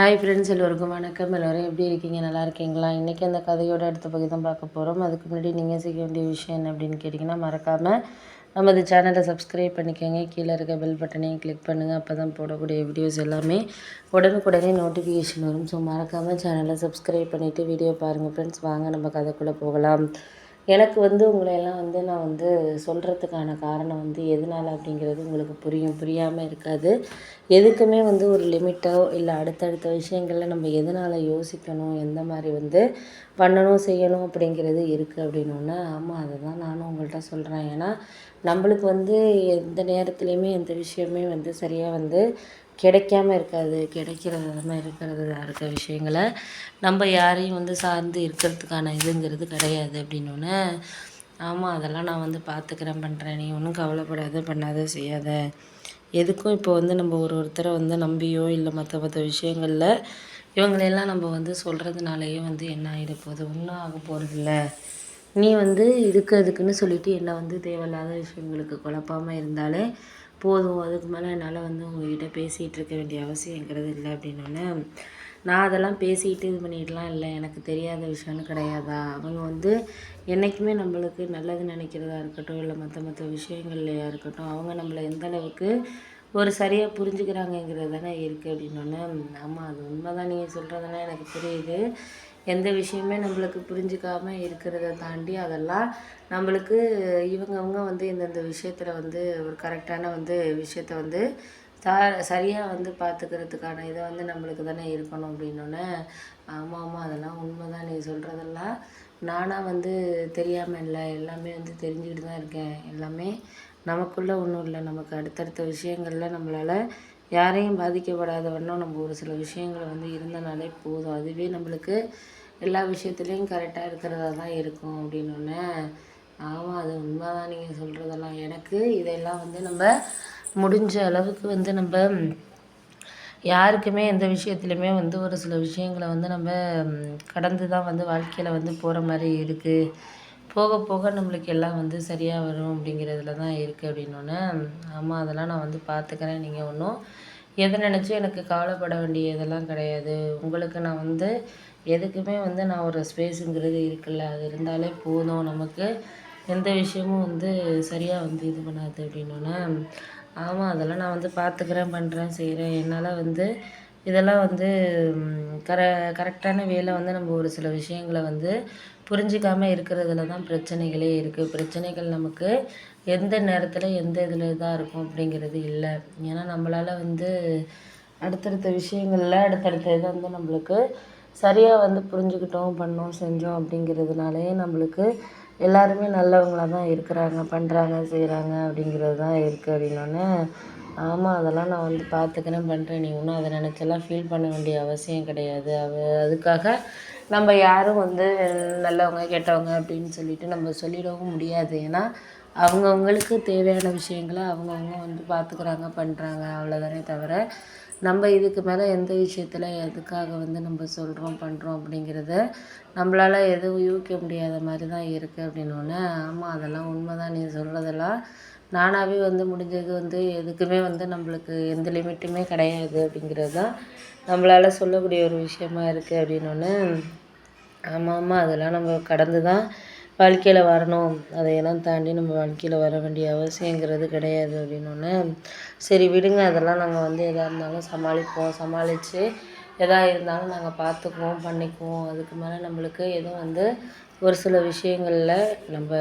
Hi friends எல்லோருக்கும் வணக்கம். எல்லோரும் எப்படி இருக்கீங்க? நல்லா இருக்கீங்களா? இன்றைக்கி அந்த கதையோட அடுத்த பகுதி தான் பார்க்க போகிறோம் அதுக்கு முன்னாடி நீங்கள் செய்ய வேண்டிய விஷயம் என்ன அப்படின்னு கேட்டிங்கன்னா மறக்காமல் நமது சேனலை சப்ஸ்கிரைப் பண்ணிக்கோங்க. கீழே இருக்க பெல் பட்டனையும் கிளிக் பண்ணுங்கள் அப்போ தான் போடக்கூடிய வீடியோஸ் எல்லாமே உடனுக்குடனே நோட்டிஃபிகேஷன் வரும். ஸோ மறக்காமல் சேனலை சப்ஸ்கிரைப் பண்ணிவிட்டு வீடியோ பாருங்கள் ஃப்ரெண்ட்ஸ் வாங்க நம்ம கதைக்குள்ளே போகலாம். எனக்கு வந்து உங்களை எல்லாம் வந்து நான் வந்து சொல்கிறதுக்கான காரணம் வந்து எதனால் அப்படிங்கிறது உங்களுக்கு புரியும். புரியாமல் இருக்காது. எதுக்குமே வந்து ஒரு லிமிட்டோ இல்லை அடுத்தடுத்த விஷயங்களில் நம்ம எதனால் யோசிக்கணும் எந்த மாதிரி வந்து பண்ணணும் செய்யணும் அப்படிங்கிறது இருக்குது அப்படின்னோடனே ஆமாம் அதை தான் நானும் உங்கள்கிட்ட சொல்கிறேன் ஏன்னா நம்மளுக்கு வந்து எந்த நேரத்துலையுமே எந்த விஷயமே வந்து சரியாக வந்து கிடைக்காம இருக்காது கிடைக்கிற விதமாக இருக்கிறதா இருக்க விஷயங்களை. நம்ம யாரையும் வந்து சார்ந்து இருக்கிறதுக்கான இதுங்கிறது கிடையாது அப்படின்னோடனே ஆமாம் அதெல்லாம் நான் வந்து பார்த்துக்கிறேன் பண்ணுறேன் நீ ஒன்றும் கவலைப்படாத பண்ணாத செய்யாத. எதுக்கும் இப்போ வந்து நம்ம ஒரு ஒருத்தரை வந்து நம்பியோ இல்லை மற்ற மற்ற விஷயங்களில் இவங்களையெல்லாம் நம்ம வந்து சொல்கிறதுனாலேயே வந்து என்ன ஆகிட போகுது? ஒன்றும் ஆக போகிறதில்ல நீ வந்து இதுக்கு அதுக்குன்னு சொல்லிட்டு என்னை வந்து தேவையில்லாத விஷயங்களுக்கு குழப்பாமல் இருந்தாலே போதும். அதுக்கு மேலே என்னால் வந்து உங்ககிட்ட பேசிகிட்டு இருக்க வேண்டிய அவசியங்கிறது இல்லை அப்படின்னோடனே நான் அதெல்லாம் பேசிக்கிட்டு இது பண்ணிகிட்டுலாம் இல்லை. எனக்கு தெரியாத விஷயம்னு கிடையாதா? அவங்க வந்து என்றைக்குமே நம்மளுக்கு நல்லது நினைக்கிறதா இருக்கட்டும் இல்லை மற்ற மற்ற விஷயங்கள்லையா இருக்கட்டும் அவங்க நம்மளை எந்த அளவுக்கு ஒரு சரியாக புரிஞ்சுக்கிறாங்கங்கிறது தானே இருக்குது அப்படின்னோடனே ஆமாம் அது உண்மை தான் நீங்கள் சொல்கிறதுனா எனக்கு புரியுது. எந்த விஷயமே நம்மளுக்கு புரிஞ்சுக்காமல் இருக்கிறத தாண்டி அதெல்லாம் நம்மளுக்கு இவங்கவுங்க வந்து இந்தந்த விஷயத்தில் வந்து ஒரு கரெக்டான வந்து விஷயத்த வந்து சா சரியாக வந்து பார்த்துக்கிறதுக்கான இதை வந்து நம்மளுக்கு தானே இருக்கணும் அப்படின்னோடனே ஆமாம் ஆமாம் அதெல்லாம் உண்மை தான் நீ சொல்கிறதெல்லாம் நானாக வந்து தெரியாமல் இல்லை எல்லாமே வந்து தெரிஞ்சுக்கிட்டு தான் இருக்கேன். எல்லாமே நமக்குள்ளே ஒன்றும் இல்லை. நமக்கு அடுத்தடுத்த விஷயங்களில் நம்மளால் யாரையும் பாதிக்கப்படாத வண்ணம் நம்ம ஒரு சில விஷயங்களை வந்து இருந்தனாலே போதும். அதுவே நம்மளுக்கு எல்லா விஷயத்துலேயும் கரெக்டாக இருக்கிறதா தான் இருக்கும் அப்படின்னோடனே ஆமாம் அது உண்மை தான் நீங்கள் சொல்கிறதெல்லாம் எனக்கு இதெல்லாம் வந்து நம்ம முடிஞ்ச அளவுக்கு வந்து நம்ம யாருக்குமே எந்த விஷயத்துலையுமே வந்து ஒரு சில விஷயங்களை வந்து நம்ம கடந்து தான் வந்து வாழ்க்கையில் வந்து போகிற மாதிரி இருக்குது போக போக நம்மளுக்கு எல்லாம் வந்து சரியாக வரும் அப்படிங்கிறதுல தான் இருக்குது அப்படின்னோடனே ஆமாம் அதெல்லாம் நான் வந்து பார்த்துக்கிறேன் நீங்கள் ஒன்றும் எதை நினச்சும் எனக்கு கவலைப்பட வேண்டியதெல்லாம் கிடையாது. உங்களுக்கு நான் வந்து எதுக்குமே வந்து நான் ஒரு ஸ்பேஸுங்கிறது இருக்குல்ல. அது இருந்தாலே போதும். நமக்கு எந்த விஷயமும் வந்து சரியாக வந்து இது பண்ணாது. அப்படின்னோடனே ஆமாம் அதெல்லாம் நான் வந்து பார்த்துக்கிறேன் பண்ணுறேன் செய்கிறேன் என்னால் வந்து இதெல்லாம் வந்து கர கரெக்டான வேலை வந்து நம்ம ஒரு சில விஷயங்களை வந்து புரிஞ்சிக்காமல் இருக்கிறதுல தான் பிரச்சனைகளே இருக்குது பிரச்சனைகள் நமக்கு எந்த நேரத்தில் எந்த இதில் இதாக இருக்கும் அப்படிங்கிறது இல்லை. ஏன்னா நம்மளால் வந்து அடுத்தடுத்த விஷயங்களில் அடுத்தடுத்த இதை வந்து நம்மளுக்கு சரியாக வந்து புரிஞ்சுக்கிட்டோம் பண்ணோம் செஞ்சோம் அப்படிங்கிறதுனாலே நம்மளுக்கு எல்லாருமே நல்லவங்களாக தான் இருக்கிறாங்க பண்ணுறாங்க செய்கிறாங்க அப்படிங்கிறது தான் இருக்குது அப்படின்னோடனே ஆமாம் அதெல்லாம் நான் வந்து பார்த்துக்கிறேன் பண்ணுறேன் நீ ஒன்றும் அதை நினச்செல்லாம் ஃபீல் பண்ண வேண்டிய அவசியம் கிடையாது. அது அதுக்காக நம்ம யாரும் வந்து நல்லவங்க கெட்டவங்க அப்படின்னு சொல்லிட்டு நம்ம சொல்லிடவும் முடியாது. ஏன்னா அவங்கவுங்களுக்கு தேவையான விஷயங்களை அவங்கவுங்க வந்து பார்த்துக்குறாங்க பண்ணுறாங்க அவ்வளோதானே தவிர நம்ம இதுக்கு மேலே எந்த விஷயத்தில் எதுக்காக வந்து நம்ம சொல்கிறோம் பண்ணுறோம் அப்படிங்கிறத நம்மளால் எதுவும் யூகிக்க முடியாத மாதிரி தான் இருக்குது அப்படின்னோடனே ஆமாம் அதெல்லாம் உண்மை தான் நீ சொல்கிறதெல்லாம் நானாகவே வந்து முடிஞ்சது வந்து எதுக்குமே வந்து நம்மளுக்கு எந்த லிமிட்டுமே கிடையாது அப்படிங்கிறது தான். நம்மளால் சொல்லக்கூடிய ஒரு விஷயமா இருக்குது அப்படின்னோடனே ஆமாம் ஆமாம் அதெல்லாம் நம்ம கடந்து தான் வாழ்க்கையில் வரணும். அதையெல்லாம் தாண்டி நம்ம வாழ்க்கையில் வர வேண்டிய அவசியங்கிறது கிடையாது அப்படின்னோடனே சரி விடுங்க. அதெல்லாம் நாங்கள் வந்து எதாக இருந்தாலும் சமாளிப்போம். சமாளித்து எதாக இருந்தாலும் நாங்கள் பார்த்துக்குவோம் பண்ணிக்குவோம். அதுக்கு மேலே நம்மளுக்கு எதுவும் வந்து ஒரு சில விஷயங்களில் நம்ம